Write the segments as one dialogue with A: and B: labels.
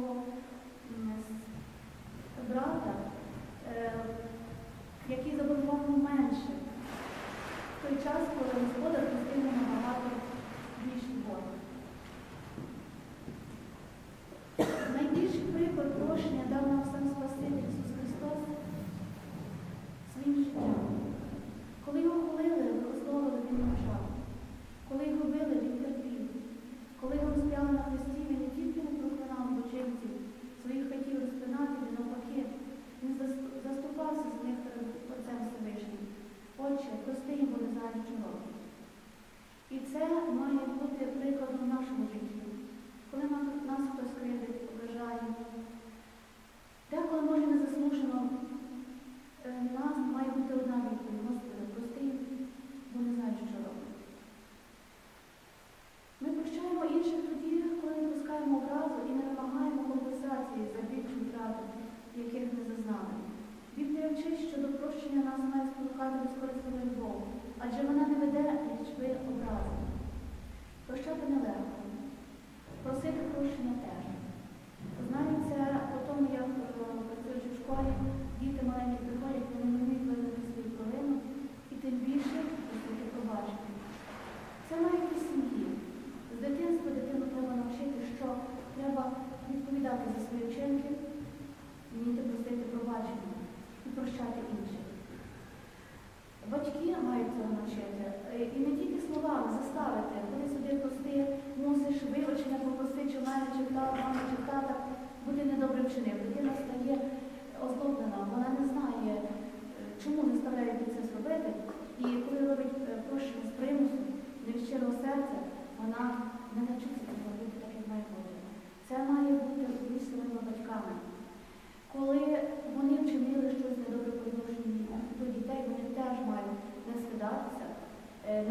A: свого брата, е, який заборгував менше в той час, коли господар. that line of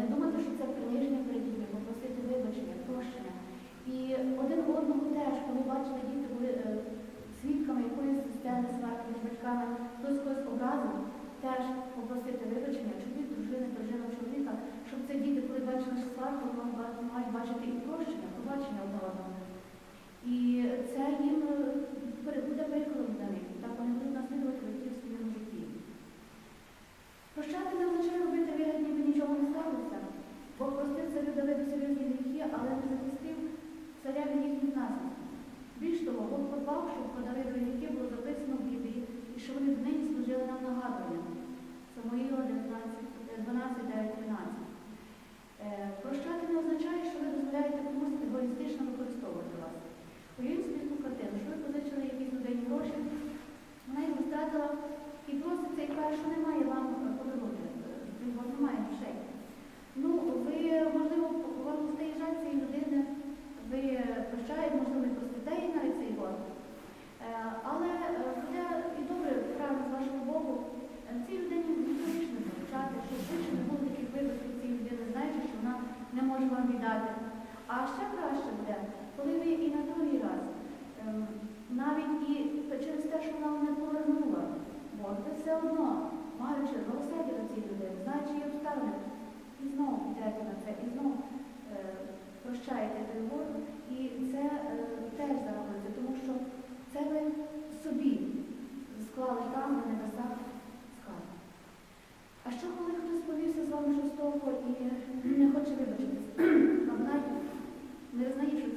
A: не думати, що це приниження передіння, попросити вибачення, прощення. І один одного теж, коли бачили діти, були е, свідками якоїсь системи сварки з батьками, хтось когось образив, теж попросити вибачення, чоловік, дружини, дружина, чоловіка, щоб це діти, коли бачили сварку, вони мають бачити і прощення, побачення одного. І це їм е, буде прикладом для них, так вони будуть наслідувати в батьківському житті. Прощати не лише робити вигляд.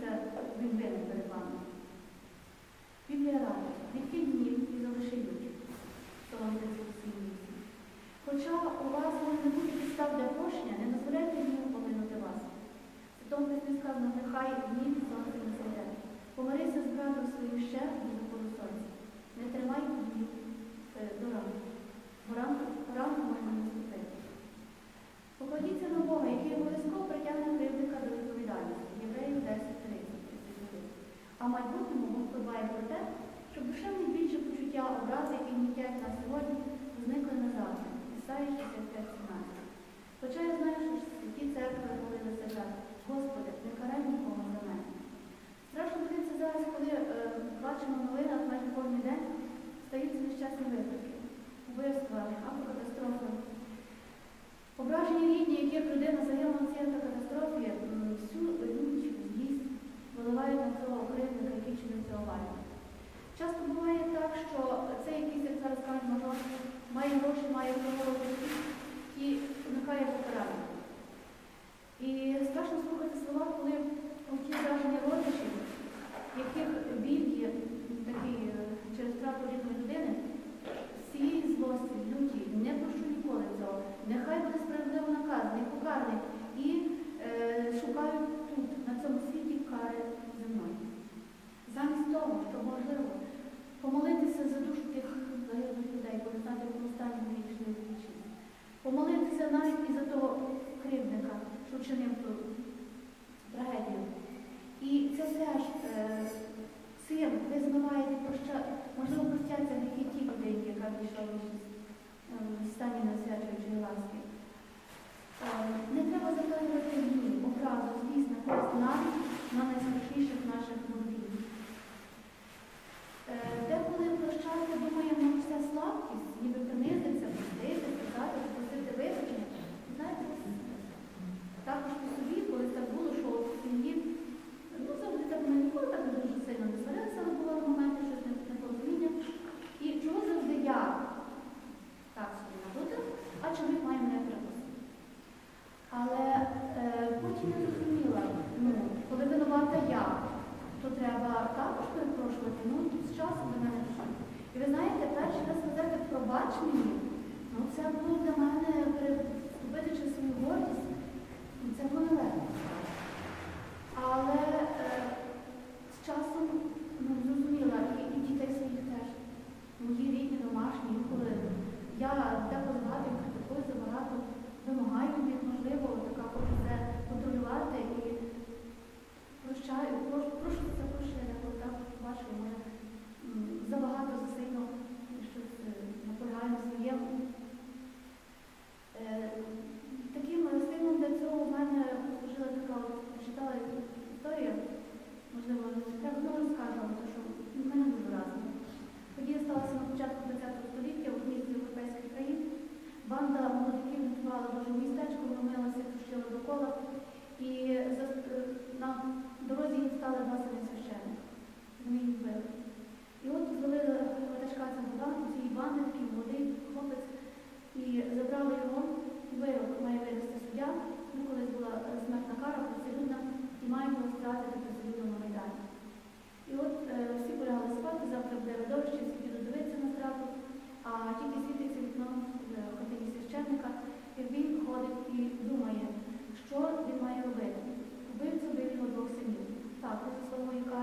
A: зміниться він винен перед вами. Біблія радить, відкинь і залиши людям, соломити сім'ї. Хоча у вас може бути підстав для прощення, не дозволяйте йому полинути вас. Святом не сказано, нехай гнів сонце не земля. Помирися з братом своїм ще. далі і е, шукають тут, на цьому світі кари земної. Замість того, що можливо помолитися за душу тих загиблих людей, користати в останні вічної вічі, помолитися навіть і за того кривдника, що вчинив ту трагедію. І це теж е, син визнаває, можливо, простяться гріхи ті людей, яка пішла в ем, стані насвячуючої ласки. Не треба закалювати війну, образу, звісно.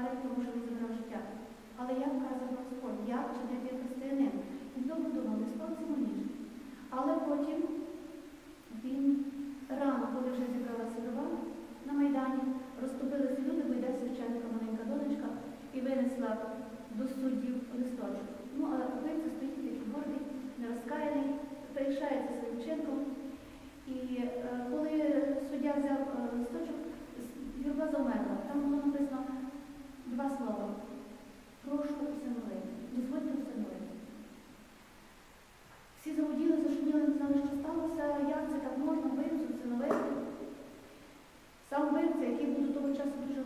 A: вдарив і рушив і життя. Але як вказав Господь, я чи не ти християнин? свого часу дуже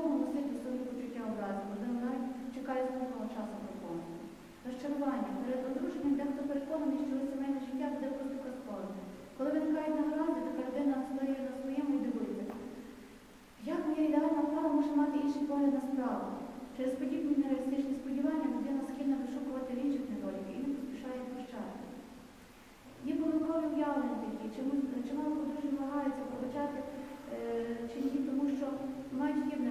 A: довго носити свої почуття образи, можливо, навіть чекає змогного часу приконання. Розчарування. Перед одруженням дехто переконаний, що сімейне життя буде просто казковим. Коли виникають награди, така людина стоїть на своєму і дивиться. Як моя ідеальна пара може мати інший погляд на справу? Через подібні нереалістичні сподівання людина схильна вишукувати інших недоліків і не поспішає прощати. Є помилкові уявлення такі, чому чимало подружжя вагаються пробачати е, чи ні, тому що мають хібне.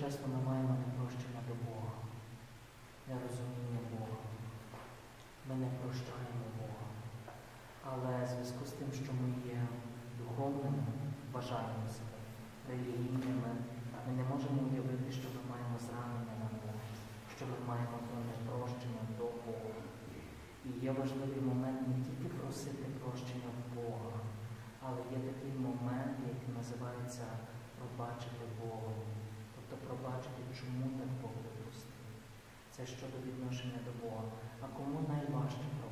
A: часто ми маємо непрощення до Бога, нерозуміння Бога. Ми не
B: прощаємо Бога. Але в зв'язку з тим, що ми є духовними, бажаємо себе, релігійними, ми не можемо уявити, що ми маємо зранення на Бога, що ми маємо не прощення до Бога. І є важливий момент не тільки просити прощення в Бога, але є такий момент, який називається пробачити Бога пробачити, чому так Бог допустив. Це щодо відношення до Бога. А кому найважче пробачити?